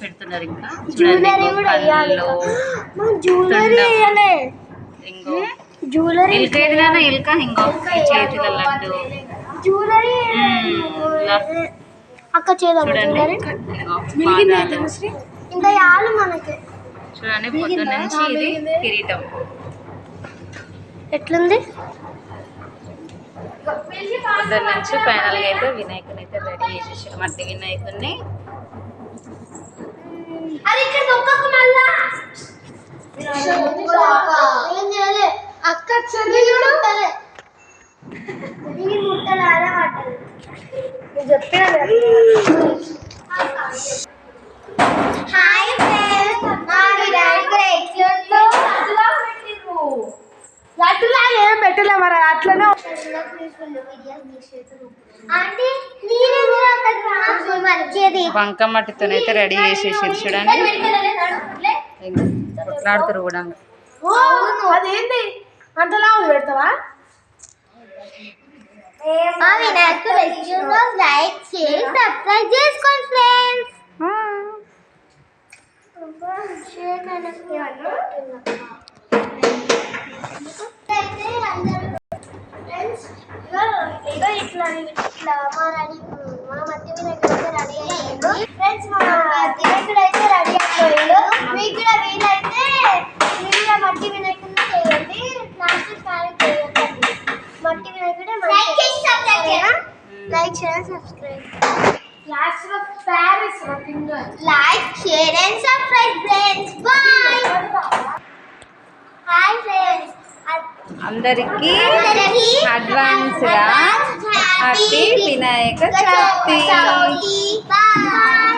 పెడుతున్నారు ఇంకా. జ్యువెలరీ కూడా వేయాలి కళ్ళు జ్యువెలరీ దండం. వేయాలి ఇంకో చేతిలో లడ్డు. అక్క చేద్దాం చూడండి. నుంచి ఇది కిరీటం. ఎట్లుంది? పొద్దున్న నుంచి ఫైనల్గా అయితే వినాయకుని అయితే రెడీ చేసేసారు. మట్టి వినాయకుడిని అది ఇక్కడ దొక్కకు మళ్ళా. ఏం చేయలే అక్క చెల్లి ముట్టలే నేను ముట్టలే అదే పట్టలే నేను చెప్పిన హాయ్ ఫ్రెండ్స్ మా వినాయకుడు ఎట్లుందో లడ్డులా ఏం పెట్టలే మరి అట్లనే మంచిది బంక మట్టితోనైతే రెడీ చేసేసారు చూడండి. కొట్లాడుతారు కూడా అంతలా పెడతావా? లైక్ చేసి సబ్స్క్రైబ్ చేసుకోండి ఫ్రెండ్స్ ఇట్లా మా రెడీ మా మట్టి వినాయకుడు ఫ్రెండ్స్ వినాయకుడు అయితే రెడీ అయిపోయిండు. మీకు కూడా వీలైతే మీరు కూడా మట్టి వినాయకుడిని చేయండి. ప్లాస్టిక్ ఫ్యాన్ చేయండి మట్టి వినాయకుడే లైక్ చేసి సబ్స్క్రైబ్ లైక్ షేర్ సబ్స్క్రైబ్ లాస్ట్లో Paris like share and subscribe friends bye hi friends అందరికీ అందరికీ అడ్వాన్స్గా Happy Vinayaka Chavithi Bye. Like, share.